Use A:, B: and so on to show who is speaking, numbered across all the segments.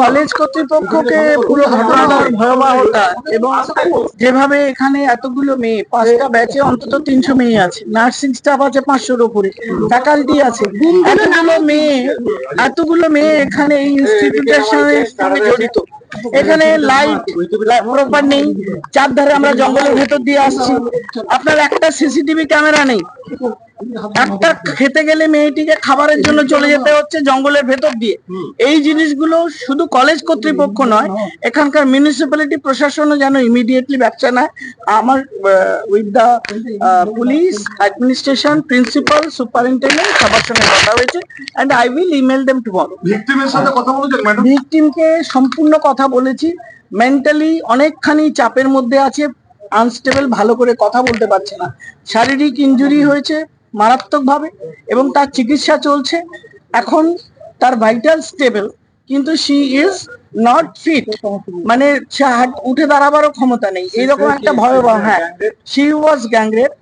A: College কর্তৃপক্ষকে পুরো ঘটনাটার ভয়াবহতা এবং যেভাবে এখানে এতগুলো মেয়ে, পাঁচটা ব্যাচে অন্তত তিনশো মেয়ে আছে। নার্সিং স্টাফ আছে পাঁচশোর উপরে ফ্যাকাল্টি আছে। এতগুলো মেয়ে এতগুলো মেয়ে এখানে এই ইনস্টিটিউটের সঙ্গে জড়িত। এখানে লাইট প্রপার নেই। চারধারে আমরা জঙ্গলের ভেতর দিয়ে আসছি। আপনার একটা সিসিটিভি ক্যামেরা নেই। একটা খেতে গেলে মেয়েটিকে খাবারের জন্য চলে যেতে হচ্ছে জঙ্গলের ভেতর দিয়ে। এই জিনিসগুলো শুধু কলেজ কর্তৃপক্ষ নয় এখানকার মিউনিসিপ্যালিটি প্রশাসনও যেন ইমিডিয়েটলি ব্যবসা নেয়। আমার with the police administration principal superintendent সবার সঙ্গে কথা হয়েছে and I will email them tomorrow
B: ভিক্টিমের সাথে কথা বলেছেন ম্যাডাম
A: ভিকটিমকে সম্পূর্ণ কথা বলেছি। মেন্টালি অনেকখানি চাপের মধ্যে আছে আনস্টেবল ভালো করে কথা বলতে পারছে না। শারীরিক ইনজুরি হয়েছে মারাত্মকভাবে এবং তার চিকিৎসা চলছে। এখন তার ভাইটাল স্টেবল কিন্তু শি ইজ নট ফিট মানে সে উঠে দাঁড়াবারও ক্ষমতা নেই। এইরকম একটা ভয়াবহ হ্যাঁ শি ওয়াজ গ্যাংরেপ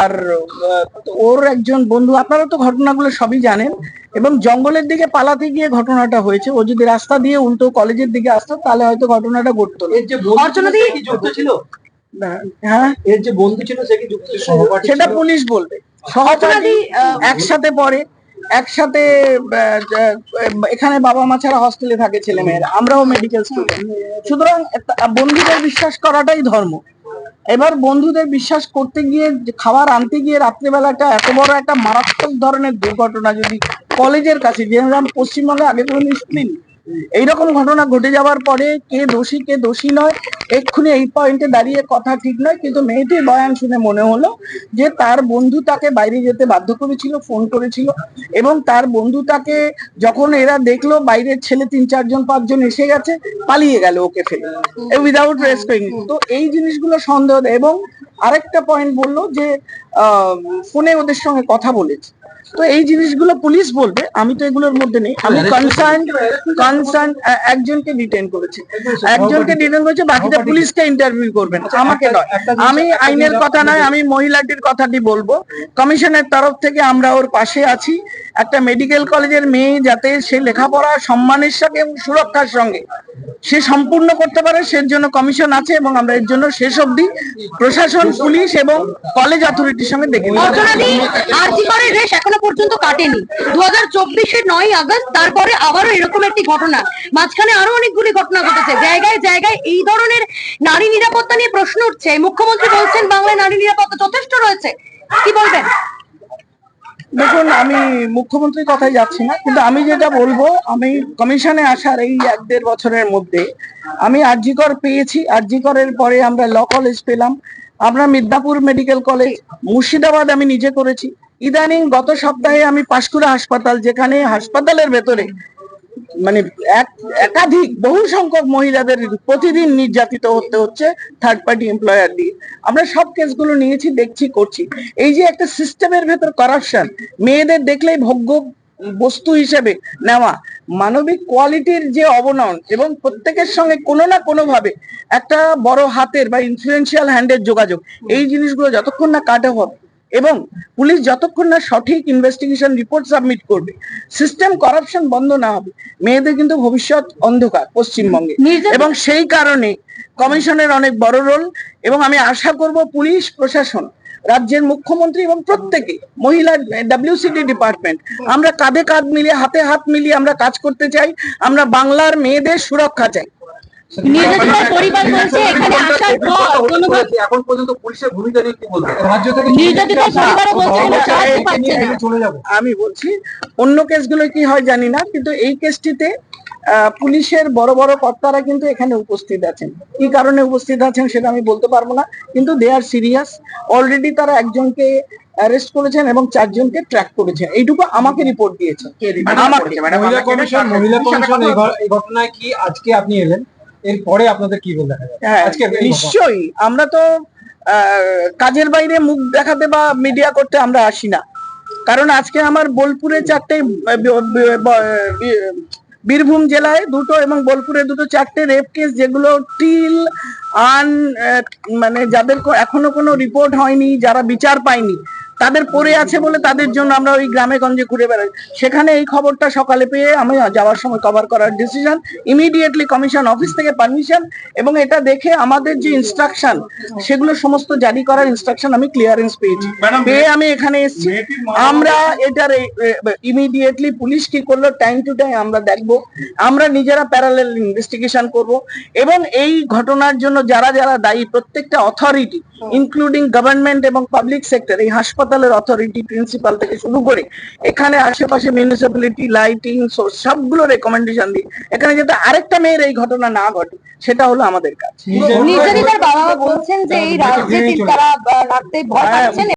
A: আর ওর একজন বন্ধু আপনারা তো ঘটনাগুলো সবই জানেন। এবং জঙ্গলের দিকে পালাতে গিয়ে ঘটনাটা হয়েছে। ও যদি রাস্তা দিয়ে উল্টো কলেজের দিকে আসতো তাহলে হয়তো ঘটনাটা ঘটতো না।
C: এর যে বন্ধু ছিল সে কি যুক্ত ছিল?
A: হ্যাঁ?
C: এর যে বন্ধু ছিল সে কি যুক্ত সহপাঠী
A: সেটা পুলিশ বলবে। সহপাঠী একসাথে পড়ে একসাথে এখানে বাবা মা ছাড়া হস্টেলে থাকে ছেলে মেয়েরা। আমরাও মেডিকেল স্টুডেন্ট সুতরাং বন্ধুদের বিশ্বাস করাটাই ধর্ম। এবার বন্ধুদের বিশ্বাস করতে গিয়ে খাবার আনতে গিয়ে রাত্রেবেলাটা এত বড় একটা মারাত্মক ধরনের দুর্ঘটনা যদি কলেজের কাছে যে আমি পশ্চিমবঙ্গে আগে কোনো শুনিনি এইরকম ঘটনা ঘটে যাওয়ার পরে কে দোষী কে দোষী নয়, এক্ষুনি এই পয়েন্টে দাঁড়িয়ে কথা ঠিক নয়, কিন্তু মেয়েটির বয়ান শুনে মনে হলো যে তার বন্ধু তাকে বাইরে যেতে বাধ্য করেছিল ফোন করেছিল এবং তার বন্ধু তাকে যখন এরা দেখল বাইরের ছেলে তিন চারজন, পাঁচজন এসে গেছে, পালিয়ে গেল ওকে ফেলে উইদাউট রেস্কিং তো এই জিনিসগুলো সন্দেহ এবং আরেকটা পয়েন্ট বলল যে ফোনে ওদের সঙ্গে কথা বলেছে। তো এই জিনিসগুলো পুলিশ বলবে আমি তো এগুলোর মধ্যে নেই। আমি কনসার্ন কনসার্ন একজনকে ডিটেন করেছে। একজনকে ডিটেন করেছে বাকিটা পুলিশকে ইন্টারভিউ করবেন আমাকে নয়। আমি আইনের কথা নয় আমি মহিলাটির কথাটি বলব। কমিশনের তরফ থেকে আমরা ওর পাশে আছি। একটা মেডিকেল কলেজের মেয়ে যাতে সে লেখাপড়া সম্মানের সঙ্গে এবং সুরক্ষার সঙ্গে সে সম্পূর্ণ করতে পারে, সে জন্য কমিশন আছে এবং আমরা এর জন্য শেষ অবধি প্রশাসন, পুলিশ এবং কলেজ অথরিটির সঙ্গে দেখে নিই।
D: অর্চনাদি আরজি করের রেশ এখনও পর্যন্ত কাটেনি? দু হাজার চব্বিশের নয় আগস্ট, তারপরে আবারও এরকম একটি ঘটনা। মাঝখানে আরও অনেকগুলি ঘটনা ঘটেছে। জায়গায় জায়গায় এই ধরনের নারী নিরাপত্তা নিয়ে প্রশ্ন উঠছে। মুখ্যমন্ত্রী বলছেন, বাংলায় নারী নিরাপত্তা যথেষ্ট রয়েছে। কি বলবেন?
A: দেখুন, আমি মুখ্যমন্ত্রীর কথাই যাচ্ছি না, কিন্তু আমি যেটা বলব, আমি কমিশনে আসার এই এক দেড় বছরের মধ্যে আমি আরজিকর পেয়েছি, আরজিকরের পরে আমরা ল কলেজ পেলাম, আমরা মিদনাপুর মেডিকেল কলেজ, মুর্শিদাবাদ আমি নিজে করেছি। ইদানিং গত সপ্তাহে আমি পাঁশকুড়া হাসপাতাল, যেখানে হাসপাতালের ভেতরে মানে এক, একাধিক বহু সংখ্যক মহিলাদের প্রতিদিন নির্যাতিত হতে হচ্ছে থার্ড পার্টি এমপ্লয়ার দিয়ে। আমরা সব কেসগুলো নিয়েছি, দেখছি, করছি। এই যে একটা সিস্টেমের ভেতর করাপশন মেয়েদের দেখলেই ভোগ্য বস্তু হিসেবে নেওয়া, মানবিক কোয়ালিটির যে অবনয়ন এবং প্রত্যেকের সঙ্গে কোনো না কোনো ভাবে একটা বড় হাতের বা ইনফ্লুয়েন্সিয়াল হ্যান্ডের যোগাযোগ, এই জিনিসগুলো যতক্ষণ না কাটে হবে এবং পুলিশ যতক্ষণ না সঠিক ইনভেস্টিগেশন রিপোর্ট সাবমিট করবে সিস্টেম করাপশন বন্ধ না হবে মেয়েদের কিন্তু ভবিষ্যৎ অন্ধকার পশ্চিমবঙ্গে। এবং সেই কারণে কমিশনের অনেক বড় রোল এবং আমি আশা করব পুলিশ প্রশাসন রাজ্যের মুখ্যমন্ত্রী এবং প্রত্যেকে মহিলা ডাব্লিউসিডি ডিপার্টমেন্ট আমরা কাঁধে কাঁধ মিলিয়ে হাতে হাত মিলিয়ে আমরা কাজ করতে চাই আমরা বাংলার মেয়েদের সুরক্ষা চাই।
D: নির্যাতিতার পরিবার বলছে এখানে আসার পর
C: এখন পর্যন্ত পুলিশের ভূমিকা নিয়ে কি রাজ্য থেকে
A: আমি বলছি অন্য কেসগুলো কি হয় জানি না কিন্তু এই কেসটিতে পুলিশের বড় বড় কর্তারা কিন্তু এখানে উপস্থিত আছেন। কি কারণে উপস্থিত আছেন সেটা আমি বলতে পারব না কিন্তু দে আর সিরিয়াস অলরেডি তারা একজনকে অ্যারেস্ট করেছেন এবং চারজনকে ট্র্যাক করেছেন। এইটুকু আমাকে রিপোর্ট দিয়েছে।
E: মহিলা কমিশন মহিলা কমিশন এই ঘটনায় কি আজকে আপনি এলেন? এরপরে আপনাদের কি দেখা যাবে
A: হ্যাঁ
E: আজকে
A: নিশ্চয়ই। আমরা তো কাজের বাইরে মুখ দেখাতে বা মিডিয়া করতে আমরা আসি না। কারণ আজকে আমার বোলপুরে চারটে বীরভূম জেলায় দুটো এবং বোলপুরে দুটো চারটে রেপ কেস যেগুলো টিল আন মানে যাদের এখনও কোনো রিপোর্ট হয়নি যারা বিচার পায়নি তাদের পড়ে আছে বলে তাদের জন্য আমরা ওই গ্রামে গঞ্জে ঘুরে বেড়াই। সেখানে এই খবরটা সকালে পেয়ে আমি যাওয়ার সময় কভার করার ডিসিশন ইমিডিয়েটলি কমিশন অফিস থেকে পারমিশন এবং এটা দেখে আমাদের যে ইনস্ট্রাকশন সেগুলো সমস্ত জারি করার ইনস্ট্রাকশন আমি ক্লিয়ারেন্স পেয়েছি। পেয়ে আমি এখানে এসেছি। আমরা এটার ইমিডিয়েটলি পুলিশ কি করল টাইম টু টাইম আমরা দেখব। আমরা নিজেরা প্যারালেল ইনভেস্টিগেশন করব এবং এই ঘটনার জন্য যারা যারা দায়ী প্রত্যেকটা অথরিটি ইনক্লুডিং গভর্নমেন্ট এবং পাবলিক সেক্টর এই হাসপাতালের অথরিটি প্রিন্সিপাল থেকে শুরু করে এখানে আশেপাশে মিউনিসিপ্যালিটি লাইটিং সবগুলো রেকমেন্ডেশন দিই এখানে যাতে আরেকটা মেয়ের এই ঘটনা না ঘটে সেটা হলো আমাদের কাজ।
D: নির্যাতিতার বাবা বলছেন যে এই রাজনীতি তারা রাখতে ভয়
A: হ্যাঁ,
D: পাচ্ছেন